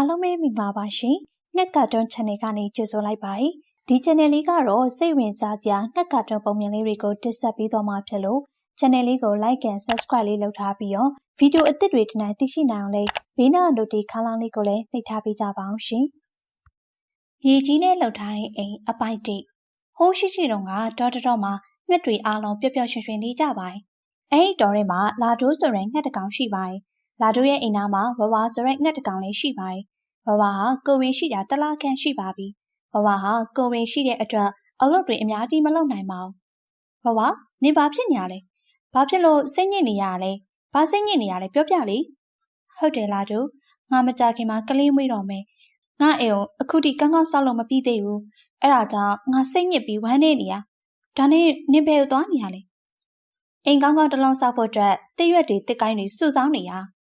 အားလုံးပဲမိပါပါရှင်။ငှက်ကတွန်း channel ကနေကြိုဆိုလိုက်ပါတယ်။ဒီ channel လေးကတော့စိတ်ဝင်စားစရာငှက်ကတွန်းပုံမြင်လေးတွေကိုတင်ဆက်ပေးသွားမှာဖြစ်လို့ channel လေးကို like and subscribe လေးလုပ်ထားပြီးတော့ဗီဒီယိုအသစ်တွေဒီနေ့သိရှိနိုင်အောင်လေးဘေးနား notification ခန်းလေးကိုလည်းနှိပ်ထားပေးကြပါအောင်ရှင်။ရေကြီးနဲ့လှုပ်ထားတဲ့အိမ်အပိုက်တိဟိုးရှိရှိတုန်းကဒေါ်တတော်မှာငှက်တွေအားလုံးပျော်ပျော်ရွှင်ရွှင်နေကြပါတယ်။အဲဒီတော်ထဲမှာလာတိုးဆိုတဲ့ငှက်တကောင်ရှိပါတယ်။ လာတိုးရဲ့အိမ်သားမှာဝဝဆိုတဲ့ငှက်တကောင်လေးရှိပါတယ်။ဝဝဟာကိုဝင်ရှိတာတလားခန့်ရှိပါပြီ။ဝဝဟာကိုဝင်ရှိတဲ့အတွက်အလုပ်တွေအများကြီးမလုပ်နိုင်ပါဘူး။ဝဝနင်ဘာဖြစ်နေရလဲ။ဘာဖြစ်လို့စိတ်ညစ်နေရလဲ။ဘာစိတ်ညစ်နေရလဲပြောပြလေ။ဟုတ်တယ်လာတိုးငါမကြခင်မှာကလေးမွေးတော့မယ်။ငါအိမ်ကိုအခုထိကောင်းကောင်းဆောက်လို့မပြီးသေးဘူး။အဲ့ဒါကြောင့်ငါစိတ်ညစ်ပြီးဝမ်းနေနေရ။ဒါနဲ့နင်ဘယ်ကိုသွားနေရလဲ။အိမ်ကောင်းကောင်းတစ်လုံးဆောက်ဖို့အတွက်တရွက်တွေတစ်ကိုင်းတွေစုဆောင်းနေရ။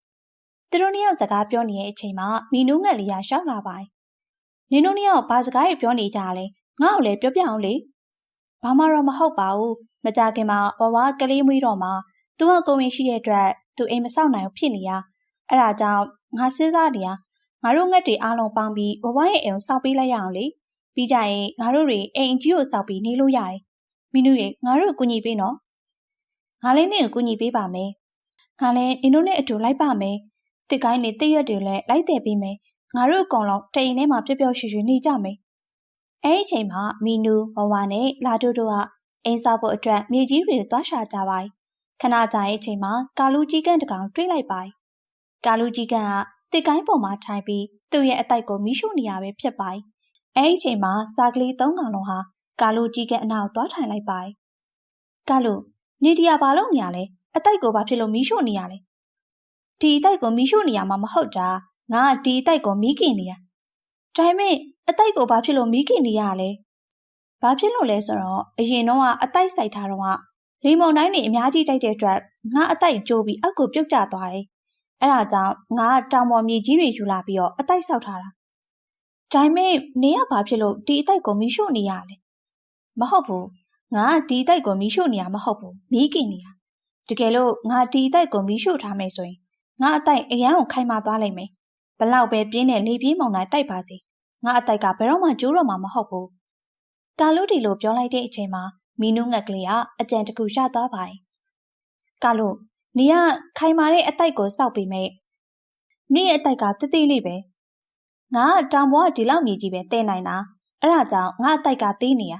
သူတို့နှစ်ယောက်စကားပြောနေတဲ့အချိန်မှာမီနူးငက်လေးကရှောက်လာပါတယ်။နင်တို့နှစ်ယောက်ဘာစကားတွေပြောနေကြလဲ။ငါ့ကိုလည်းပြောပြအောင်လေ။ဘာမှတော့မဟုတ်ပါဘူး။မကြခင်မှာဝဝကလေးမွေးတော့မှသူ့အကိုဝင်ရှိတဲ့အတွက်သူအိမ်မဆောက်နိုင်ဘူးဖြစ်နေရ။အဲ့ဒါကြောင့်ငါစဉ်းစားနေရငါတို့ငက်တွေအားလုံးပေါင်းပြီးဝဝရဲ့အိမ်ကိုဆောက်ပေးလိုက်ရအောင်လေ။ပြီးကြရင်ငါတို့တွေအိမ်ကြီးကိုဆောက်ပြီးနေလို့ရတယ်။မီနူးရေငါတို့ကိုကူညီပေးနော်။ငါလည်းနင့်ကိုကူညီပေးပါမယ်။ငါလည်းနင်တို့နဲ့အတူလိုက်ပါမယ်။ တစ်ကိုင်းနေတရွက်တွေလည်းလိုက်တယ်ပေးမယ်။ငါတို့အကောင်လုံးတိမ်ထဲမှာပျော်ပျော်ရွှင်ရွှင်နေကြမယ်။အဲဒီအချိန်မှာမီနူဝဝနဲ့လာတိုးတို့ကအိမ်ဆောက်ဖို့အတွက်မြေကြီးတွေသွားရှာကြပါတယ်။ခဏကြာရဲ့အချိန်မှာကာလူကြီးကန်တကောင်တွေးလိုက်ပါတယ်။ကာလူကြီးကန်ကတစ်ကိုင်းပေါ်မှာထိုင်ပြီးသူ့ရဲ့အတိုက်ကိုမီးရှို့နေရပဲဖြစ်ပါတယ်။အဲဒီအချိန်မှာစာကလေးသုံးကောင်လုံးဟာကာလူကြီးကန်အနောက်သွားထိုင်လိုက်ပါတယ်။ကာလူနေဒီယာဘာလုပ်နေရလဲအတိုက်ကိုဘာဖြစ်လို့မီးရှို့နေရလဲ ဒီအတိုက်ကိုမီးရှို့နေရမှာမဟုတ်တာငါကဒီအတိုက်ကိုမီးကင်နေရဒါပေမဲ့အတိုက်ကိုဘာဖြစ်လို့မီးကင်နေရလဲဘာဖြစ်လို့လဲဆိုတော့အရင်တော့ကအတိုက်ဆိုင်ထားတော့ကလေမုန်တိုင်းတွေအများကြီးတိုက်တဲ့အတွက်ငါအတိုက်ကျိုးပြီးအောက်ကိုပြုတ်ကျသွားတယ်အဲ့ဒါကြောင့်ငါကတောင်ပေါ်မြေကြီးတွေယူလာပြီးတော့အတိုက်ဆောက်ထားတာဒါပေမဲ့နေရဘာဖြစ်လို့ဒီအတိုက်ကိုမီးရှို့နေရလဲမဟုတ်ဘူးငါဒီတိုက်ကိုမီးရှို့နေရမဟုတ်ဘူးမီးကင်နေရတကယ်လို့ငါဒီတိုက်ကိုမီးရှို့ထားမယ်ဆိုရင် ငါအတိုက်အရန်ကိုခိုင်မာသွားလိမ့်မယ်ဘလောက်ပဲပြင်းတဲ့လေပြေးမောင်တိုင်းတိုက်ပါစေငါအတိုက်ကဘယ်တော့မှကျိုးတော့မှာမဟုတ်ဘူးကာလူဒီလိုပြောလိုက်တဲ့အချိန်မှာမီနူးငက်ကလေးကအကြံတကူရသွားပါတယ်ကာလူနေကခိုင်မာတဲ့အတိုက်ကိုစောက်ပြီးမဲ့နေရဲ့အတိုက်ကတိတိလေးပဲငါတောင်ပေါ်ကဒီလောက်မြေကြီးပဲတဲနိုင်တာအဲ့ဒါကြောင့်ငါအတိုက်ကသေးနေရ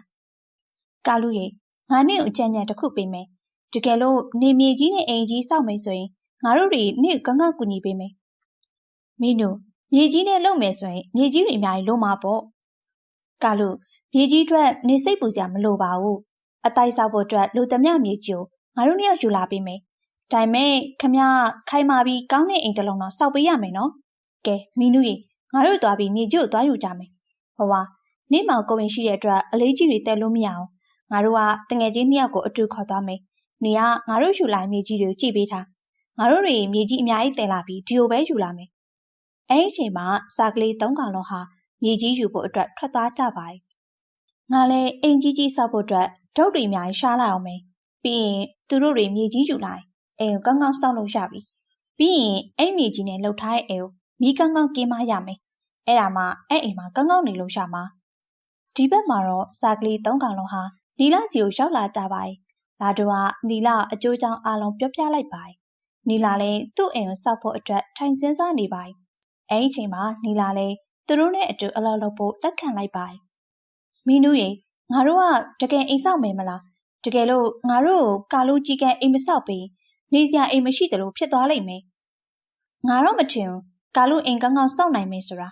ကာလူရေငါနဲ့အကြံဉာဏ်တစ်ခုပေးမယ်တကယ်လို့နေမြေကြီးနဲ့အိမ်ကြီးစောက်မယ်ဆိုရင် ငါတို့တွေနေ့ကငါကူညီပေးမယ်မင်းတို့မြေကြီးနဲ့လုံမယ်ဆိုရင်မြေကြီးတွေအများကြီးလိုမှာပေါ့ကာလူမြေကြီးအတွက်နေစိတ်ပူစရာမလိုပါဘူးအတိုက်ဆောက်ဖို့အတွက်လူသမျှမြေကြီးကိုငါတို့နှစ်ယောက်ယူလာပေးမယ်ဒါပေမဲ့ခမခိုင်မာပြီးကောင်းတဲ့အိမ်တစ်လုံးတော့စောက်ပေးရမယ်နော်ကဲမင်းတို့ရေငါတို့သွားပြီးမြေကြီးကိုသွားယူကြမယ်ဟောပါနေ့မှကိုဝင်ရှိတဲ့အတွက်အလေးကြီးတွေတက်လို့မရအောင်ငါတို့ကတငယ်ချင်းနှစ်ယောက်ကိုအတူခေါ်သွားမယ်နေကငါတို့ယူလာမြေကြီးတွေကိုကြည့်ပေးထား ငါတို့တွေမြေကြီးအများကြီးတင်လာပြီးဒီလိုပဲယူလာမယ်အဲ့ဒီအချိန်မှာစာကလေးသုံးကောင်လုံးဟာမြေကြီးယူဖို့အတွက်ထွက်သွားကြပါတယ်ငါလည်းအိမ်ကြီးကြီးဆောက်ဖို့အတွက်ဒုတ်တွေအများကြီးရှားလိုက်အောင်မယ်ပြီးရင်သူတို့တွေမြေကြီးယူလိုက်အိမ်ကိုကောင်းကောင်းဆောက်လို့ရပြီပြီးရင်အဲ့မြေကြီးနဲ့လှုပ်ထားတဲ့အိမ်ကိုမိကောင်းကောင်းကင်းမရမယ်အဲ့ဒါမှအဲ့အိမ်မှာကောင်းကောင်းနေလို့ရမှာဒီဘက်မှာတော့စာကလေးသုံးကောင်လုံးဟာနီလာစီကိုရောက်လာကြပါတယ်လာတို့ကနီလာအကျိုးကြောင့်အားလုံးပြောပြလိုက်ပါတယ် နီလာလည်းသူ့အိမ်ကိုစောက်ဖို့အတွက်ထိုင်စင်းစားနေပါတယ်အဲ့ဒီချိန်မှာနီလာလည်းသူတို့နဲ့အတူအလုပ်လုပ်ဖို့လက်ခံလိုက်ပါတယ်မင်းတို့ရေငါတို့ကတကယ်အိမ်ဆောက်မယ်မလားတကယ်လို့ငါတို့ကိုကာလို့ကြီးကအိမ်မဆောက်ပေးနေစရာအိမ်မရှိတယ်လို့ဖြစ်သွားလိမ့်မယ်ငါတော့မထင်ဘူးကာလို့အိမ်ကောင်းကောင်းစောက်နိုင်မယ်ဆိုတာ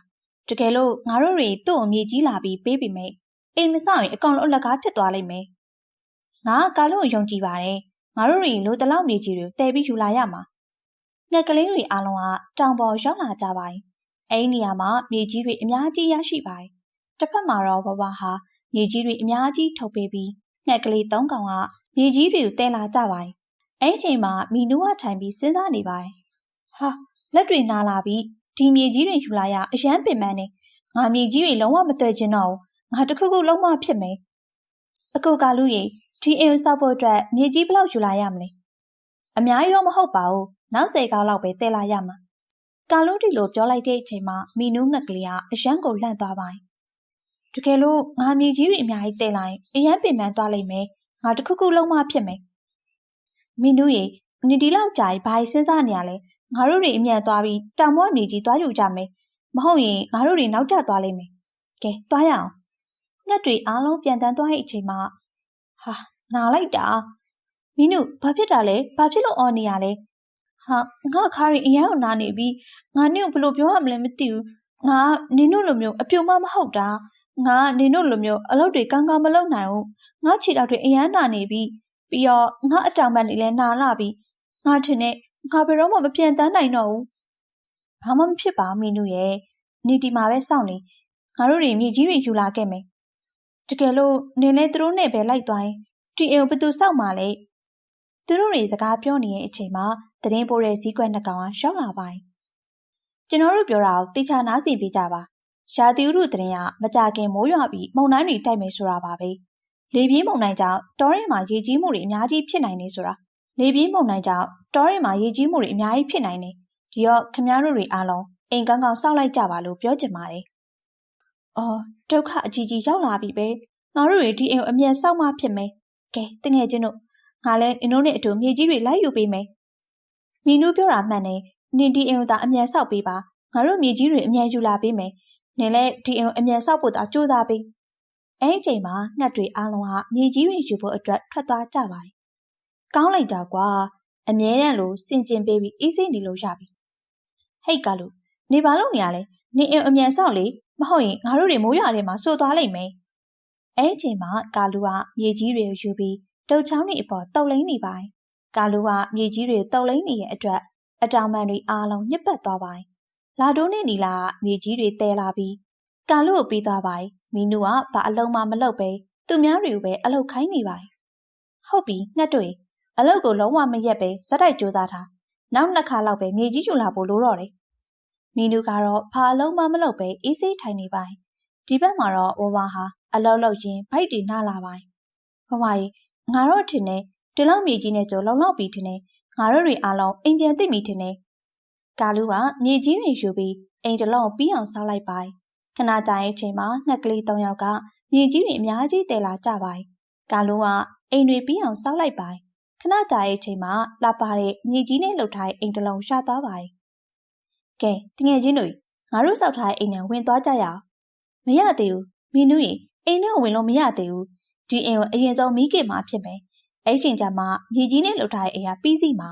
တကယ်လို့ငါတို့တွေသူ့အမြေကြီးလာပြီးပေးပြီမိတ်အိမ်မဆောက်ရင်အကောင်လုံးအလကားဖြစ်သွားလိမ့်မယ်ငါကကာလို့ယုံကြည်ပါတယ် ငါတို့တွေလိုတလောက်မြေကြီးတွေတဲပြီးယူလာရမှာငှက်ကလေးတွေအားလုံးကတောင်ပေါ်ရောက်လာကြပါတယ်အဲဒီနေရာမှာမြေကြီးတွေအများကြီးရရှိပါတယ်တစ်ဖက်မှာတော့ဘဝဟာမြေကြီးတွေအများကြီးထုတ်ပေးပြီးငှက်ကလေးသုံးကောင်ကမြေကြီးတွေကိုတဲလာကြပါတယ်အဲဒီချိန်မှာမီနူးကထိုင်ပြီးစဉ်းစားနေပါတယ်ဟာလက်တွေနာလာပြီးဒီမြေကြီးတွေယူလာရအရန်ပင်ပန်းနေငါမြေကြီးတွေလုံးဝမတွေ့ချင်တော့ဘူးငါတခုခုလုံးဝဖြစ်မယ်အကူကလူကြီး ဒီအိမ်ဆောက်ဖို့အတွက်မြေကြီးဘလောက်ယူလာရမလဲအများကြီးတော့မဟုတ်ပါဘူးနောက်၁၀ကောက်လောက်ပဲတည်လာရမှာကာလို့တီလိုပြောလိုက်တဲ့အချိန်မှာမီနူးငက်ကလေးကအရန်ကိုလန့်သွားပါတကယ်လို့ငါမြေကြီးတွေအများကြီးတဲလိုက်အရန်ပင်ပန်းသွားလိမ့်မယ်ငါတခုခုလုံးမဖြစ်မယ်မီနူးရေနေဒီလောက်ကြာဘာစဉ်းစားနေရလဲငါတို့တွေအမြန်သွားပြီးတောင်မော့မြေကြီးသွားယူကြမယ်မဟုတ်ရင်ငါတို့တွေနောက်ကျသွားလိမ့်မယ်ကဲသွားရအောင်ငှက်တွေအားလုံးပြန်တန်းသွားတဲ့အချိန်မှာဟာ နာလိုက်တာမင်းတို့ဘာဖြစ်တာလဲဘာဖြစ်လို့အော်နေရလဲဟာငါခါရီအရန်ကိုနာနေပြီငါနင့်ကိုဘယ်လိုပြောရမလဲမသိဘူးငါနင်တို့လိုမျိုးအပြုံမမဟုတ်တာငါနင်တို့လိုမျိုးအလုပ်တွေကောင်းကောင်းမလုပ်နိုင်ဘူးငါခြေထောက်တွေအရန်နာနေပြီပြီးတော့ငါအတောင်ပံတွေလည်းနာလာပြီငါထင်နဲ့ငါဘယ်တော့မှမပြန်တန်းနိုင်တော့ဘူးဘာမှမဖြစ်ပါမင်းတို့ရဲ့နေဒီမှာပဲစောင့်နေငါတို့တွေမြေကြီးတွေယူလာခဲ့မယ်တကယ်လို့နင်လည်းသူတို့နဲ့ပဲလိုက်သွားရင် တီအိမ်ကိုဘယ်သူစောင့်မှလဲသူတို့တွေစကားပြောနေတဲ့အချိန်မှာတရင်ပိုးတဲ့ဇီးကွက်နှစ်ကောင်ကရှောက်လာပါတယ်ကျွန်တော်တို့ပြောတာကိုတေချာနားစီပေးကြပါရှာတီဥတို့တရင်ကမကြခင်မိုးရွာပြီးမုန်တိုင်းတွေတိုက်မယ်ဆိုတာပါပဲလေပြင်းမုန်တိုင်းကြောင့်တောထဲမှာရေကြီးမှုတွေအများကြီးဖြစ်နိုင်နေဆိုတာလေပြင်းမုန်တိုင်းကြောင့်တောထဲမှာရေကြီးမှုတွေအများကြီးဖြစ်နိုင်နေဒီတော့ခမည်းတော်တွေအားလုံးအိမ်ကောင်းကောင်းစောင့်လိုက်ကြပါလို့ပြောချင်ပါတယ်အော်ဒုက္ခအကြီးကြီးရောက်လာပြီပဲငါတို့တွေဒီအိမ်ကိုအမြန်စောင့်မှဖြစ်မယ် ကဲတငယ်ချင်းတို့ငါလည်းအင်းတို့နဲ့အတူမြေကြီးတွေလိုက်ယူပေးမယ်မီနူးပြောတာမှန်တယ်နင်ဒီအိမ်ကိုသာအမြန်ဆောက်ပေးပါငါတို့မြေကြီးတွေအမြန်ယူလာပေးမယ်နင်လည်းဒီအိမ်ကိုအမြန်ဆောက်ဖို့သာကြိုးစားပေးအဲ့ဒီချိန်မှာငှက်တွေအားလုံးဟာမြေကြီးတွေယူဖို့အတွက်ထွက်သွားကြပါတယ်ကောင်းလိုက်တာကွာအမြဲတမ်းလိုစင်ကျင်ပေးပြီးအေးစိမ့်နေလို့ရပြီဟိတ်ကလို့နေပါလို့နေရလဲနေအိမ်အမြန်ဆောက်လေမဟုတ်ရင်ငါတို့တွေမိုးရွာထဲမှာစိုးသွားလိမ့်မယ် အဲ့ဒီချိန်မှာကာလူကမြေကြီးတွေယူပြီးတုတ်ချောင်းတွေအပေါ်တုတ်လိမ့်နေပါတယ်ကာလူကမြေကြီးတွေတုတ်လိမ့်နေတဲ့အတွက်အတောင်ပံတွေအားလုံးညှစ်ပတ်သွားပါတယ်လာတိုးနဲ့နီလာကမြေကြီးတွေတဲလာပြီးကာလူကိုပြီးသွားပါတယ်မီနူကဘာအလုံးမှမလုပ်ပဲသူများတွေကိုပဲအလုပ်ခိုင်းနေပါတယ်ဟုတ်ပြီငှက်တွေအလုပ်ကိုလုံးဝမရက်ပဲဇက်တိုက်ကြိုးစားထားနောက်နှစ်ခါလောက်ပဲမြေကြီးယူလာဖို့လိုတော့တယ်မီနူကတော့ဘာအလုံးမှမလုပ်ပဲအေးဆေးထိုင်နေပါတယ်ဒီဘက်မှာတော့ဝဝဟာ အလောက်လောက်ရင်ဗိုက်တွေနှလာပါတယ်ဝဝကြီးငါတို့ထင်တယ်ဒီလောက်မြေကြီးနဲ့ဆိုလုံလောက်ပြီထင်တယ်ငါတို့တွေအားလုံးအိမ်ပြန်သိပြီထင်တယ်ကာလူကမြေကြီးတွေယူပြီးအိမ်တလုံးပြီးအောင်ဆောက်လိုက်ပါခဏကြာရဲ့ချိန်မှာငှက်ကလေး၃ယောက်ကမြေကြီးတွေအများကြီးတည်လာကြပါကာလူကအိမ်တွေပြီးအောင်ဆောက်လိုက်ပါခဏကြာရဲ့ချိန်မှာလာပါတဲ့မြေကြီးနဲ့လှုပ်ထားတဲ့အိမ်တလုံးရှာသွားပါကဲတငယ်ချင်းတို့ငါတို့ဆောက်ထားတဲ့အိမ်နဲ့ဝင်သွားကြရအောင်မရသေးဘူးမင်းတို့ရင် အိမ်နဲ့ဝင်လို့မရသေးဘူးဒီအိမ်ကိုအရင်ဆုံးမိခင်မှာဖြစ်မယ်အဲ့ချိန်ကျမှမြေကြီးနဲ့လှုပ်ထားတဲ့အိမ်ကပြီးစီမှာ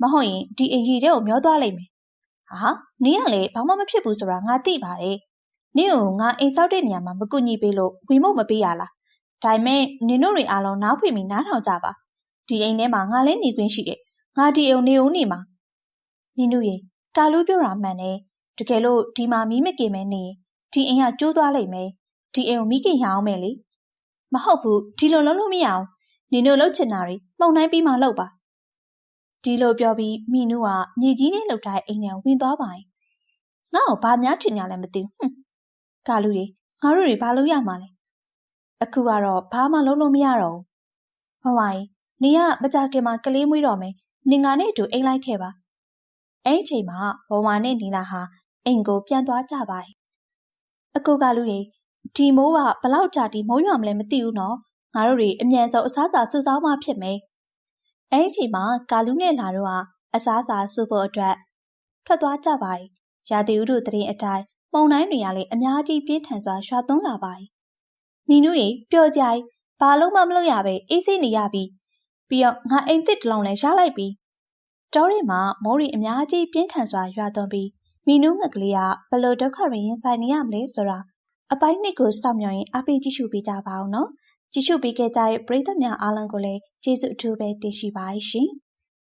မဟုတ်ရင်ဒီအိမ်ကြီးတဲ့ကိုမျောသွားလိမ့်မယ်ဟာနင်းကလည်းဘာမှမဖြစ်ဘူးဆိုတာငါသိပါတယ်နင်းကိုငါအိမ်ဆောက်တဲ့နေရာမှာမကူညီပေးလို့ဝင်မမပေးရလားဒါပေမဲ့နင်တို့တွေအားလုံးနားဖွင့်ပြီးနားထောင်ကြပါဒီအိမ်ထဲမှာငါလည်းနေခွင့်ရှိတယ်ငါဒီအိမ်နေဦးနေမှာနင်တို့ရေကာလူပြောတာမှန်တယ်တကယ်လို့ဒီမှာမီးမကင်မဲနေဒီအိမ်ကကျိုးသွားလိမ့်မယ် ဒီအိမ်ကိုမီးကင်ရအောင်မယ်လေမဟုတ်ဘူးဒီလိုလုပ်လို့မရအောင်နင်တို့လှုပ်ချင်တာတွေမှုန်တိုင်းပြီးမှလှုပ်ပါဒီလိုပြောပြီးမိနူးကမြေကြီးနဲ့လှုပ်ထားတဲ့အိမ်ထဲဝင်သွားပါရင်ငါ့ကိုဘာများထင်ကြလဲမသိဘူးဟွန်းကာလူတွေငါတို့တွေဘာလုပ်ရမှာလဲအခုကတော့ဘာမှလုပ်လို့မရတော့ဘူးဟောပါရင်နေကမကြခင်မှာကလေးမွေးတော့မယ်နင်ငါနဲ့အတူအိမ်လိုက်ခဲ့ပါအဲ့ဒီချိန်မှာဘဝနဲ့နီလာဟာအိမ်ကိုပြန်သွားကြပါရဲ့အကူကလူတွေ ဒီမိုးကဘလောက်ကြာဒီမိုးရွာမလဲမသိဘူးနော်ငါတို့တွေအမြန်ဆုံးအစားအစာစုဆောင်းမှဖြစ်မယ်။အဲဒီအချိန်မှာကာလူးနဲ့လာတော့ကအစားအစာစုဖို့အတွက်ထွက်သွားကြပါ යි ။ရာသီဥတုတရင်အတိုင်းပုံတိုင်းတွေကလည်းအများကြီးပြင်းထန်စွာရွာသွန်းလာပါ යි ။မီနူးရေပျော်ကြ යි ဘာလို့မှမလုပ်ရပဲအေးစိနေရပြီ။ပြီးတော့ငါအိမ်သစ်တလုံးလည်းရလိုက်ပြီ။တောထဲမှာမိုးရီအများကြီးပြင်းထန်စွာရွာသွန်းပြီးမီနူးငကလေးကဘလို့ဒုက္ခတွေရင်ဆိုင်နေရမလဲဆိုတာ အပိုင်းနှစ်ကိုစောင့်မျှော်ရင်အားပေးကြည့်ရှုပေးကြပါအောင်နော်။ကြည့်ရှုပေးခဲ့ကြတဲ့ပရိသတ်များအားလုံးကိုလည်းကျေးဇူးအထူးပဲတင်ရှိပါရှင်။